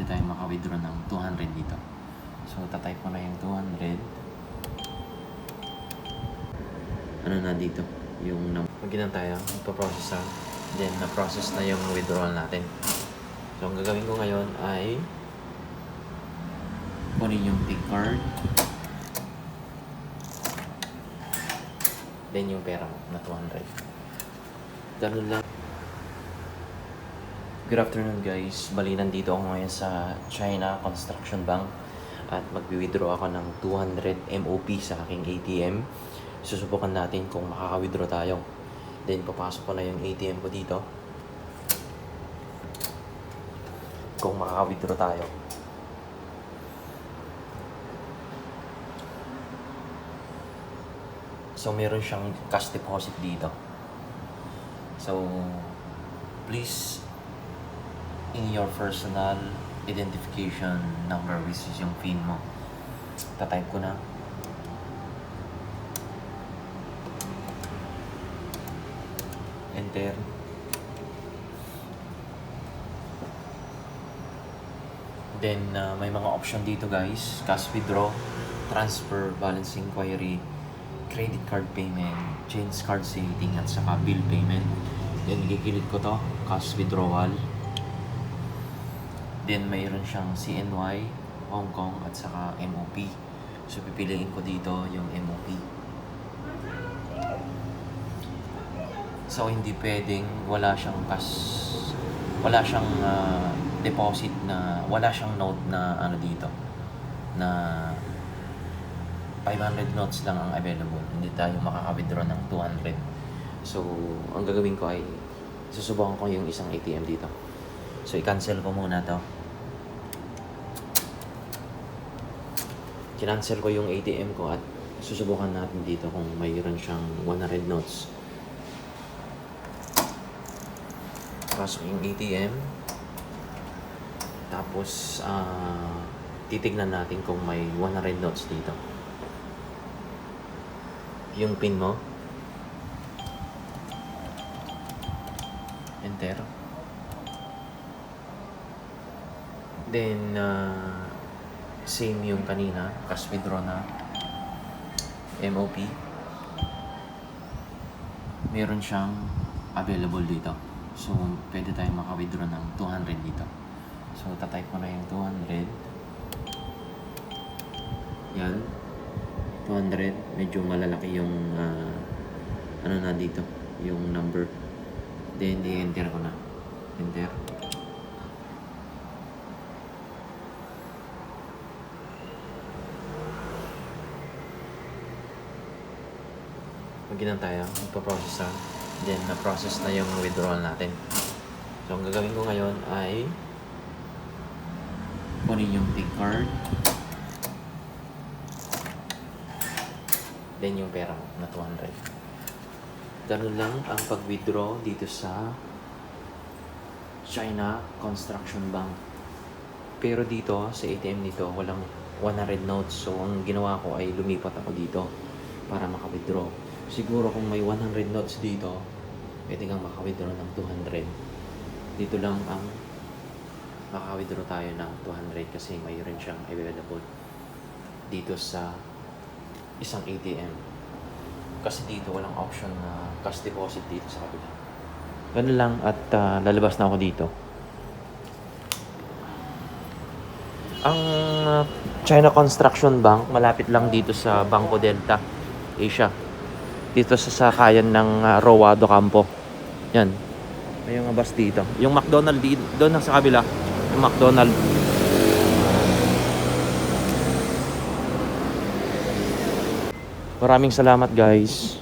pwede tayong maka-withdraw ng 200 dito. So, tatype ko na yung 200. Ano na dito? Yung num- Maginan tayo, ipaprocess ha. Then, na-process na yung withdrawal natin. So, ang gagawin ko ngayon ay kunin yung pick card. Then, yung pera mo na 200. Ganun lang. Good afternoon guys. Bali nandito ako ngayon sa China Construction Bank at magwi-withdraw ako ng 200 MOP sa aking ATM. Susubukan natin kung makaka-withdraw tayo. Then papasok ko na yung ATM ko dito. Kung makaka-withdraw tayo. So meron siyang cash deposit dito. So please in your personal identification number which is yung PIN mo. Tatype ko na. Enter. Then, uh, may mga option dito guys. Cash withdraw, transfer, balance inquiry, credit card payment, change card saving, at saka bill payment. Then, gigilid ko to, cash withdrawal. Then, mayroon siyang CNY, Hong Kong, at saka MOP. So, pipiliin ko dito yung MOP. So, hindi pwedeng wala siyang cash, wala siyang ah, deposit na, wala siyang note na ano dito, na 500 notes lang ang available. Hindi tayo makaka-withdraw ng 200. So, ang gagawin ko ay susubukan ko yung isang ATM dito. So, i-cancel ko muna to. Kinancel ko yung ATM ko at susubukan natin dito kung mayroon siyang 100 notes. Pasok yung ATM. Tapos, ah, titignan natin kung may 100 notes dito. Yung pin mo. Enter. Then, ah, same yung kanina. Cash withdraw na. MOP. Meron siyang available dito. So, pwede tayong maka-withdraw ng 200 dito. So, tatype ko na yung 200. Yan. 200. Medyo malalaki yung ah, ano na dito. Yung number. Then, i-enter ko na. Enter. Maginan tayo. Ipaprocess ha. Then, na-process na yung withdrawal natin. So, ang gagawin ko ngayon ay kunin yung pick card. Then, yung pera mo na 200. Ganun lang ang pag-withdraw dito sa China Construction Bank. Pero dito, sa ATM nito, walang 100 notes. So, ang ginawa ko ay lumipat ako dito para maka-withdraw. Siguro kung may 100 notes dito, pwede kang maka-withdraw ng 200. Dito lang ang maka-withdraw tayo ng 200 kasi mayroon siyang available dito sa isang ATM. Kasi dito walang option na cash deposit dito sa kabila. Ganun lang at ah, lalabas na ako dito. Ang China Construction Bank malapit lang dito sa Bangko Delta, Asia. Dito sa sakayan ng uh, Roa do Campo. Yan. May mga bus dito. Yung McDonald dito, doon sa kabila. Yung McDonald. Maraming salamat guys.